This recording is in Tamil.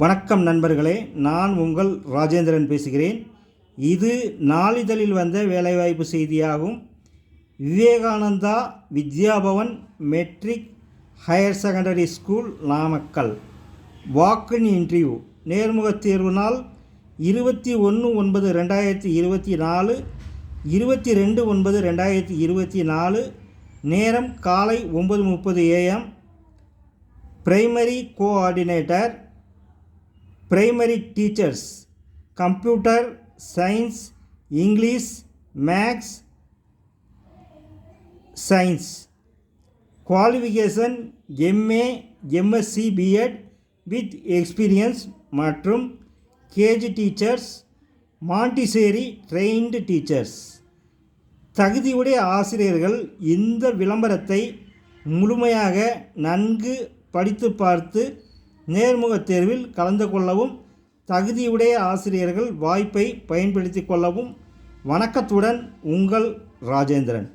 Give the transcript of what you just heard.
வணக்கம் நண்பர்களே நான் உங்கள் ராஜேந்திரன் பேசுகிறேன். இது நாளிதழில் வந்த வேலைவாய்ப்பு செய்தியாகும். Vivekananda Vidyabhavan matric higher secondary school Namakkal. Walk in interview. நேர்முகத் தேர்வு நாள் இருபத்தி ஒன்று ஒன்பது ரெண்டாயிரத்தி இருபத்தி நாலு இருபத்தி ரெண்டு ஒன்பது ரெண்டாயிரத்தி இருபத்தி நாலு. நேரம் காலை ஒம்பது முப்பது AM primary coordinator primary teachers computer science English maths science qualification MA MSc BEd with experience மற்றும் KG teachers montessori trained teachers தகுதியுடைய ஆசிரியர்கள் இந்த விளம்பரத்தை முழுமையாக நன்கு படித்து பார்த்து நேர்முகத் தேர்வில் கலந்து கொள்ளவும் தகுதியுடைய ஆசிரியர்கள் வாய்ப்பை பயன்படுத்தி கொள்ளவும் வணக்கத்துடன் உங்கள் ராஜேந்திரன்.